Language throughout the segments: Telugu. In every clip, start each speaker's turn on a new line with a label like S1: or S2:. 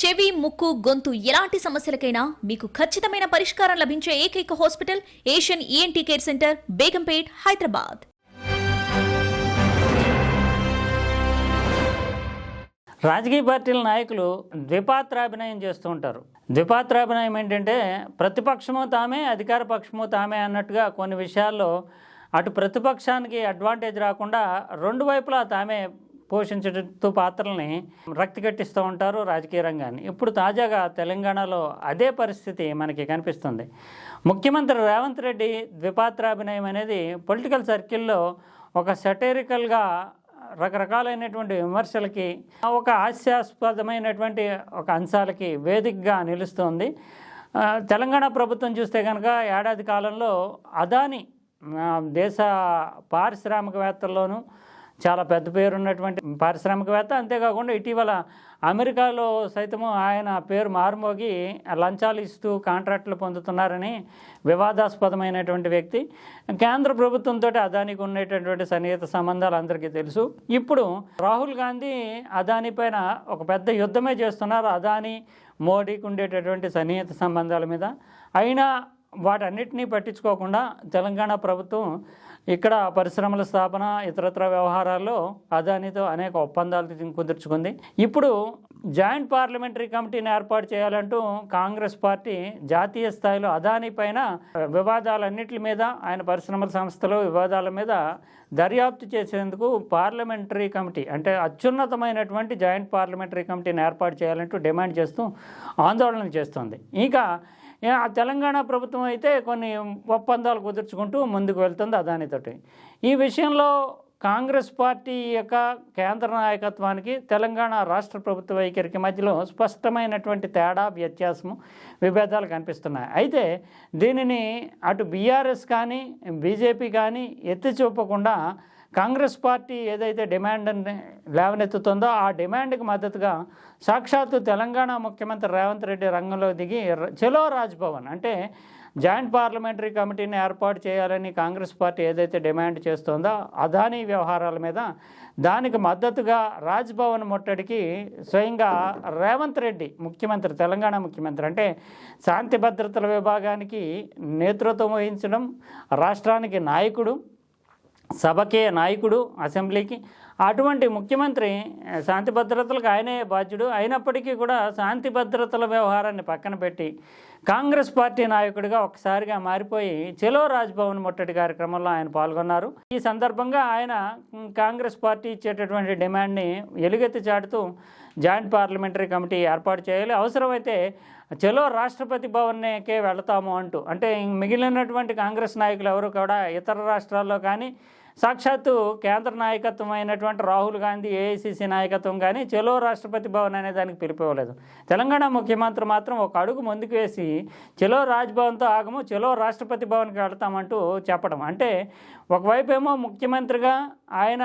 S1: చెవి ముక్కు గొంతు ఎలాంటి సమస్యలకైనా మీకు ఖచ్చితమైన పరిష్కారం లభించే ఏకైక hospital Asian ENT care centre Begumpet Hyderabad.
S2: రాజకీయ పార్టీల నాయకులు ద్విపాత్రాభినయం చేస్తూ ఉంటారు. ద్విపాత్రాభినయం ఏంటంటే ప్రతిపక్షము తామే అధికార పక్షము తామే అన్నట్టుగా కొన్ని విషయాల్లో అటు ప్రతిపక్షానికి అడ్వాంటేజ్ రాకుండా రెండు వైపులా తామే పోషించడంతో పాత్రల్ని రక్తి కట్టిస్తూ ఉంటారు రాజకీయ రంగాన్ని. ఇప్పుడు తాజాగా తెలంగాణలో అదే పరిస్థితి మనకి కనిపిస్తుంది. ముఖ్యమంత్రి రేవంత్ రెడ్డి ద్విపాత్రాభినయం అనేది పొలిటికల్ సర్కిల్లో ఒక సెటరికల్గా రకరకాలైనటువంటి విమర్శలకి ఒక హాస్యాస్పదమైనటువంటి ఒక అంశాలకి వేదికగా నిలుస్తోంది. తెలంగాణ ప్రభుత్వం చూస్తే కనుక ఏడాది కాలంలో అదాని దేశ పారిశ్రామికవేత్తల్లోనూ చాలా పెద్ద పేరు ఉన్నటువంటి పారిశ్రామికవేత్త. అంతేకాకుండా ఇటీవల అమెరికాలో సైతము ఆయన పేరు మారుమోగి లంచాలు ఇస్తూ కాంట్రాక్టులు పొందుతున్నారని వివాదాస్పదమైనటువంటి వ్యక్తి. కేంద్ర ప్రభుత్వంతో అదానికి ఉండేటటువంటి సన్నిహిత సంబంధాలు అందరికీ తెలుసు. ఇప్పుడు రాహుల్ గాంధీ అదాని పైన ఒక పెద్ద యుద్ధమే చేస్తున్నారు. అదాని మోడీకి ఉండేటటువంటి సన్నిహిత సంబంధాల మీద. అయినా వాటన్నిటినీ పట్టించుకోకుండా తెలంగాణ ప్రభుత్వం ఇక్కడ పరిశ్రమల స్థాపన ఇతరత్ర వ్యవహారాల్లో అదానితో అనేక ఒప్పందాలు కుదుర్చుకుంది. ఇప్పుడు జాయింట్ పార్లమెంటరీ కమిటీని ఏర్పాటు చేయాలంటూ కాంగ్రెస్ పార్టీ జాతీయ స్థాయిలో అదాని పైన వివాదాలన్నిటి మీద ఆయన పరిశ్రమల సంస్థలు వివాదాల మీద దర్యాప్తు చేసేందుకు పార్లమెంటరీ కమిటీ అంటే అత్యున్నతమైనటువంటి జాయింట్ పార్లమెంటరీ కమిటీని ఏర్పాటు చేయాలంటూ డిమాండ్ చేస్తూ ఆందోళన చేస్తోంది. ఇంకా ఆ తెలంగాణ ప్రభుత్వం అయితే కొన్ని ఒప్పందాలు కుదుర్చుకుంటూ ముందుకు వెళ్తుంది అదానితోటి. ఈ విషయంలో కాంగ్రెస్ పార్టీ యొక్క కేంద్ర నాయకత్వానికి తెలంగాణ రాష్ట్ర ప్రభుత్వ వైఖరికి మధ్యలో స్పష్టమైనటువంటి తేడా వ్యత్యాసము విభేదాలు కనిపిస్తున్నాయి. అయితే దీనిని అటు బీఆర్ఎస్ కానీ బీజేపీ కానీ ఎత్తి చూపకుండా కాంగ్రెస్ పార్టీ ఏదైతే డిమాండ్ లేవనెత్తుతుందో ఆ డిమాండ్కి మద్దతుగా సాక్షాత్తు తెలంగాణ ముఖ్యమంత్రి రేవంత్ రెడ్డి రంగంలో దిగి చలో రాజ్భవన్ అంటే జాయింట్ పార్లమెంటరీ కమిటీని ఏర్పాటు చేయాలని కాంగ్రెస్ పార్టీ ఏదైతే డిమాండ్ చేస్తుందో అదానీ వ్యవహారాల మీద దానికి మద్దతుగా రాజ్భవన్ ముట్టడికి స్వయంగా రేవంత్ రెడ్డి ముఖ్యమంత్రి తెలంగాణ ముఖ్యమంత్రి అంటే శాంతి భద్రతల విభాగానికి నేతృత్వం వహించడం రాష్ట్రానికి నాయకుడు సభకే నాయకుడు అసెంబ్లీకి. అటువంటి ముఖ్యమంత్రి శాంతి భద్రతలకు ఆయనే బాధ్యుడు. అయినప్పటికీ కూడా శాంతి భద్రతల వ్యవహారాన్ని పక్కన పెట్టి కాంగ్రెస్ పార్టీ నాయకుడిగా ఒకసారిగా మారిపోయి చెలో రాజ్భవన్ ముట్టడి కార్యక్రమంలో ఆయన పాల్గొన్నారు. ఈ సందర్భంగా ఆయన కాంగ్రెస్ పార్టీ ఇచ్చేటటువంటి డిమాండ్ని ఎలుగెత్తి చాటుతూ జాయింట్ పార్లమెంటరీ కమిటీ ఏర్పాటు చేయాలి. అవసరమైతే చెలో రాష్ట్రపతి భవన్కే వెళతాము అంటూ. అంటే మిగిలినటువంటి కాంగ్రెస్ నాయకులు ఎవరు కూడా ఇతర రాష్ట్రాల్లో కానీ సాక్షాత్తు కేంద్ర నాయకత్వం అయినటువంటి రాహుల్ గాంధీ ఏఐసిసి నాయకత్వం కానీ చలో రాష్ట్రపతి భవన్ అనే దానికి పిలిపివ్వలేదు. తెలంగాణ ముఖ్యమంత్రి మాత్రం ఒక అడుగు ముందుకు వేసి చలో రాజ్భవన్తో ఆగము చలో రాష్ట్రపతి భవన్కి వెళతామంటూ చెప్పడం. అంటే ఒకవైపు ఏమో ముఖ్యమంత్రిగా ఆయన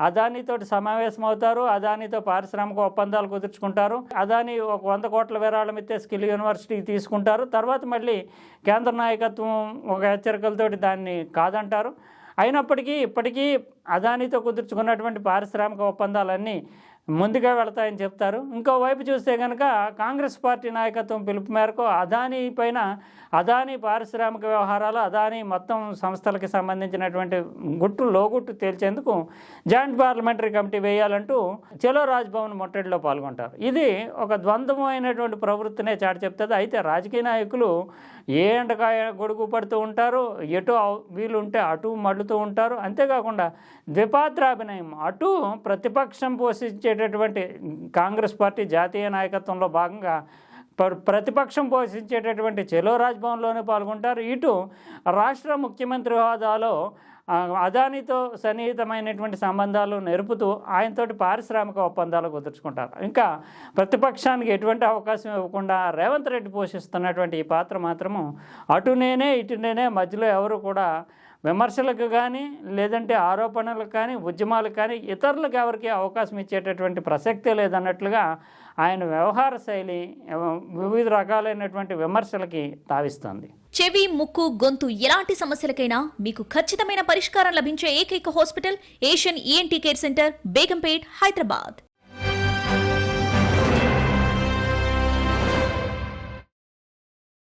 S2: అదానితోటి సమావేశం అవుతారు అదానితో పారిశ్రామిక ఒప్పందాలు కుదుర్చుకుంటారు అదాని ఒక వంద కోట్ల విరాళం ఇస్తే స్కిల్ యూనివర్సిటీకి తీసుకుంటారు తర్వాత మళ్ళీ కేంద్ర నాయకత్వం ఒక హెచ్చరికలతోటి దాన్ని కాదంటారు. అయినప్పటికీ ఇప్పటికీ అదానితో కుదుర్చుకున్నటువంటి పారిశ్రామిక ఒప్పందాలన్నీ ముందుగా వెళతాయని చెప్తారు. ఇంకోవైపు చూస్తే కనుక కాంగ్రెస్ పార్టీ నాయకత్వం పిలుపు మేరకు అదానీ పైన అదానీ పారిశ్రామిక వ్యవహారాలు అదానీ మొత్తం సంస్థలకి సంబంధించినటువంటి గుట్టు లోగుట్టు తేల్చేందుకు జాయింట్ పార్లమెంటరీ కమిటీ వేయాలంటూ చలో రాజ్భవన్ ముట్టడిలో పాల్గొంటారు. ఇది ఒక ద్వంద్వమైనటువంటి ప్రవృత్తినే చాటి చెప్తుంది. అయితే రాజకీయ నాయకులు ఏ ఎండకాయ గొడుగు పడుతూ ఉంటారు ఎటు వీలు ఉంటే అటు మళ్ళుతూ ఉంటారు. అంతేకాకుండా ద్విపాత్రాభినయం అటు ప్రతిపక్షం పోషించే పోషించేటటువంటి కాంగ్రెస్ పార్టీ జాతీయ నాయకత్వంలో భాగంగా ప్రతిపక్షం పోషించేటటువంటి చెలో రాజ్భవన్లోనే పాల్గొంటారు. ఇటు రాష్ట్ర ముఖ్యమంత్రి హోదాలో అదానితో సన్నిహితమైనటువంటి సంబంధాలు నెరుపుతూ ఆయనతోటి పారిశ్రామిక ఒప్పందాలు కుదుర్చుకుంటారు. ఇంకా ప్రతిపక్షానికి ఎటువంటి అవకాశం ఇవ్వకుండా రేవంత్ రెడ్డి పోషిస్తున్నటువంటి ఈ పాత్ర మాత్రము అటు నేనే ఇటు నేనే మధ్యలో ఎవరు కూడా విమర్శలకు కానీ లేదంటే ఆరోపణలకు కానీ ఉద్యమాలకు కానీ ఇతరులకు ఎవరికి అవకాశం ఇచ్చేటటువంటి ప్రసక్తే లేదన్నట్లుగా ఆయన వ్యవహార శైలి వివిధ రకాలైనటువంటి విమర్శలకి తావిస్తుంది.
S1: చెవి ముక్కు గొంతు ఎలాంటి సమస్యలకైనా మీకు ఖచ్చితమైన పరిష్కారం లభించే ఏకైక hospital Asian ENT care centre Begumpet Hyderabad.